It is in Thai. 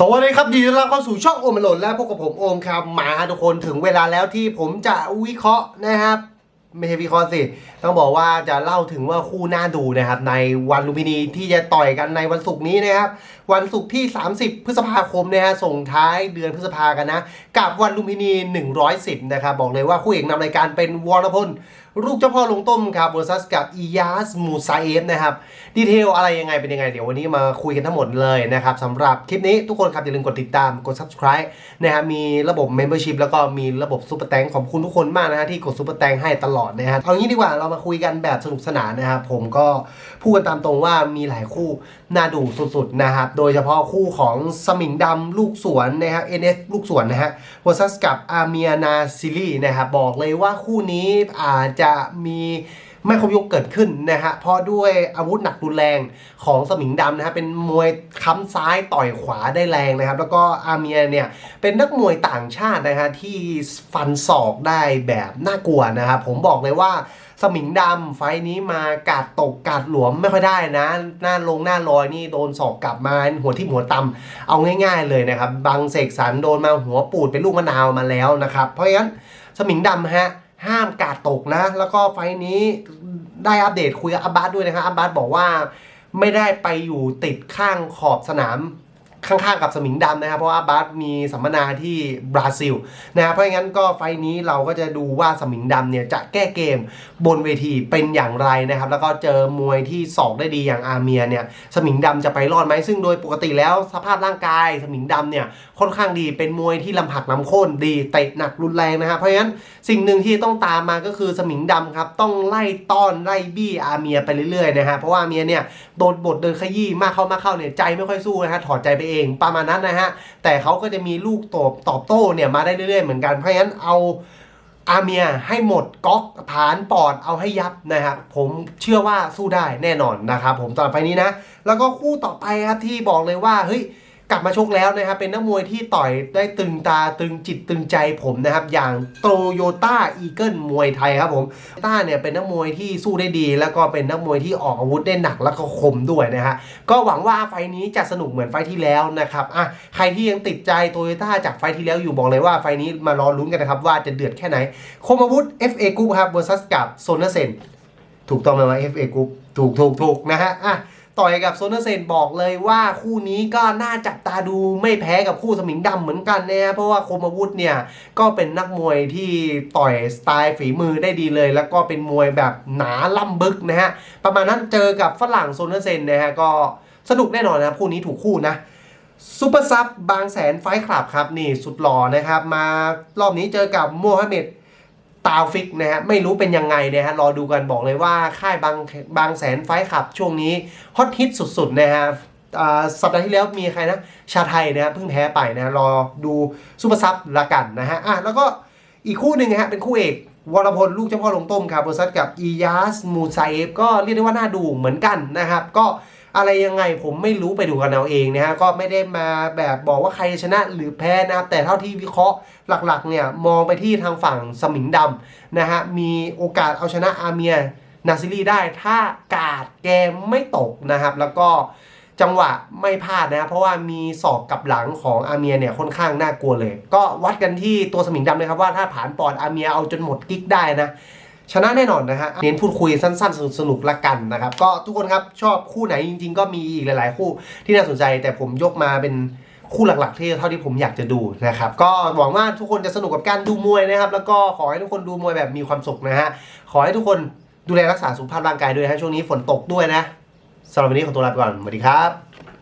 สวัสดีครับยินดีต้อนรับเข้าสู่ช่องโอมโลนและพบกับผมโอมครับมาทุกคนถึงเวลาแล้วที่ผมจะวิเคราะห์นะครับ ไม่ใช่วิเคราะห์สิต้องบอกว่าจะเล่าถึงว่าคู่น่าดูนะครับ ในวันลุมพินีที่จะต่อยกันในวันศุกร์นี้นะครับ วันศุกร์ที่ 30 พฤษภาคมนะฮะส่งท้ายเดือนพฤษภากันนะ กับวันลุมพินี 110 นะครับ บอกเลยว่าคู่เอกนำรายการเป็นวรพล ลูกเจ้าพ่อลงต้มครับ vs กับอียาสมูซาเอฟนะครับ ดีเทลอะไรยังไงเป็นยังไง เดี๋ยววันนี้มาคุยกันทั้งหมดเลยนะครับสำหรับคลิปนี้ทุกคนครับอย่าลืมกดติดตามกด subscribe นะครับมีระบบ membership แล้วก็มีระบบซูเปอร์แตงขอบคุณทุกคนมากนะฮะที่กดซูเปอร์แตงให้ตลอดนะฮะเอางี้ดีกว่าเรามาคุยกันแบบสนุกสนานนะครับผมก็พูดกันตามตรงว่ามีหลายคู่น่าดูสุดๆนะครับโดยเฉพาะคู่ของสมิงดำลูกสวนนะฮะ NS ลูกสวนนะฮะ vs กับอาเมียนาซิลีนะครับบอกเลยว่าคู่นี้อาจจะมีไม่ครบยกเกิดขึ้นนะฮะเพราะด้วยอาวุธหนักรุนแรงของสมิงดำนะฮะเป็นมวยค้ำซ้ายต่อยขวาได้แรงนะครับ แล้วก็อาเมียเนี่ยเป็นนักมวยต่างชาตินะฮะที่ฟันศอกได้แบบน่ากลัวนะครับผมบอกเลยว่าสมิงดำไฟนี้มากาดตกกาดหลวมไม่ค่อยได้นะ หน้าลงหน้าลอยนี่โดนศอกกลับมาหัวที่หัวต่ำเอาง่าย ๆ เลยนะครับบางเสกสรรโดนมาหัวปูดเป็นลูกมะนาวมาแล้วนะครับ เพราะงั้นสมิงดำฮะ ห้ามกาดตกนะ แล้วก็ไฟนี้ได้อัปเดตคุยกับอับบาสด้วยนะครับอับบาสบอกว่าไม่ได้ไปอยู่ติดข้างขอบสนาม ข้างๆกับสมิงดำนะครับ เพราะว่าบาสมีสัมมนาที่บราซิลนะครับเพราะงั้นก็ไฟนี้เราก็จะดูว่าสมิงดำเนี่ยจะแก้เกมบนเวทีเป็นอย่างไรนะครับ แล้วก็เจอมวยที่สอกได้ดีอย่างอาเมียเนี่ยสมิงดำจะไปรอดไหมซึ่งโดยปกติแล้วสภาพร่างกายสมิงดำเนี่ยค่อนข้างดีเป็นมวยที่ลำผักลำโค่นดีเตะหนักรุนแรงนะครับเพราะงั้นสิ่งหนึ่งที่ต้องตามมาก็คือสมิงดำครับต้องไล่ต้อนไล่บี้อาเมียไปเรื่อยๆนะฮะเพราะว่าอาเมียเนี่ยโดนบทเดินขยี้มากเข้ามากเข้าเนี่ยใจไม่ค่อยสู้นะฮะถอดใจไปเองประมาณนั้นนะฮะ แต่เขาก็จะมีลูกตอบตอบโต้เนี่ยมาได้เรื่อยๆเหมือนกัน เพราะฉะนั้นเอาอาเมียให้หมดก๊อกฐานปอดเอาให้ยับนะครับผมเชื่อว่าสู้ได้แน่นอนนะครับผมตอนไปนี้นะ แล้วก็คู่ต่อไปครับที่บอกเลยว่าเฮ้ย กลับมาชกแล้วนะครับเป็นนักมวยที่ต่อยได้ตึงตาตึงจิตตึงใจผมนะครับอย่างโตโยต้าอีเกิลมวยไทยครับผมต้าเนี่ยเป็นนักมวยที่สู้ได้ดี แล้วก็เป็นนักมวยที่ออกอาวุธได้หนักแล้วก็คมด้วยนะฮะก็หวังว่าไฟนี้จะสนุกเหมือนไฟที่แล้วนะครับอะใครที่ยังติดใจโตโยต้าจากไฟที่แล้วอยู่บอกเลยว่าไฟนี้มารอลุ้นกันนะครับว่าจะเดือดแค่ไหนคมอาวุธ FA Group ครับ vs กับโซนเซนถูกต้องไหมว่า FA Group ถูกถูกถูกนะฮะอะ ต่อยกับโซนเซนบอกเลยว่าคู่นี้ก็น่าจับตาดูไม่แพ้กับคู่สมิงดำเหมือนกันนะเพราะว่าคมอาวุธเนี่ยก็เป็นนักมวยที่ต่อยสไตล์ฝีมือได้ดีเลย แล้วก็เป็นมวยแบบหนาล่ำบึกนะฮะประมาณนั้นเจอกับฝรั่งโซนเซนนะฮะก็สนุกแน่นอนนะครับคู่นี้ถูกคู่นะซูเปอร์ซับบางแสนไฟคลับครับนี่สุดหล่อนะครับ มารอบนี้เจอกับโมฮัมเหม็ด ตาฟิกนะฮะไม่รู้เป็นยังไงนะฮะรอดูกันบอกเลยว่าค่ายบางบางแสนไฟท์คลับช่วงนี้ฮอตฮิตสุดๆนะฮะสัปดาห์ที่แล้วมีใครนะชาไทยนะฮะเพิ่งแพ้ไปนะรอดูซูเปอร์ซับละกันนะฮะอะแล้วก็อีกคู่หนึ่งนะฮะเป็นคู่เอกวรพลลูกเจ้าพ่อลงต้มครับเวอร์ซัสกับอียาสมูไซเอฟก็เรียกได้ว่าน่าดูเหมือนกันนะครับ ก็ อะไรยังไงผมไม่รู้ไปดูกันเอาเองนะฮะก็ไม่ได้มาแบบบอกว่าใครชนะหรือแพ้นะครับแต่เท่าที่วิเคราะห์หลักๆเนี่ยมองไปที่ทางฝั่งสมิงดำนะฮะมีโอกาสเอาชนะอาเมียนาซิลีได้ถ้ากาดแกมไม่ตกนะครับ แล้วก็จังหวะไม่พลาดนะ เพราะว่ามีศอกกับหลังของอาเมียเนี่ยค่อนข้างน่ากลัวเลย ก็วัดกันที่ตัวสมิงดำเลยครับว่าถ้าผ่านปอดอาเมียเอาจนหมดกิ๊กได้นะ ชนะแน่นอนนะฮะเน้นพูดคุยสั้นๆ สนุกๆละกันนะครับ ก็ทุกคนครับชอบคู่ไหนจริง ๆ ก็มีอีกหลาย ๆ คู่ที่น่าสนใจ แต่ผมยกมาเป็นคู่หลักๆที่เท่าที่ผมอยากจะดูนะครับ ก็หวังว่าทุกคนจะสนุกกับการดูมวยนะครับ แล้วก็ขอให้ทุกคนดูมวยแบบมีความสุขนะฮะขอให้ทุกคนดูแลรักษาสุขภาพร่างกายด้วยนะฮะช่วงนี้ฝนตกด้วยนะสำหรับวันนี้ขอตัวลาไปก่อนสวัสดีครับ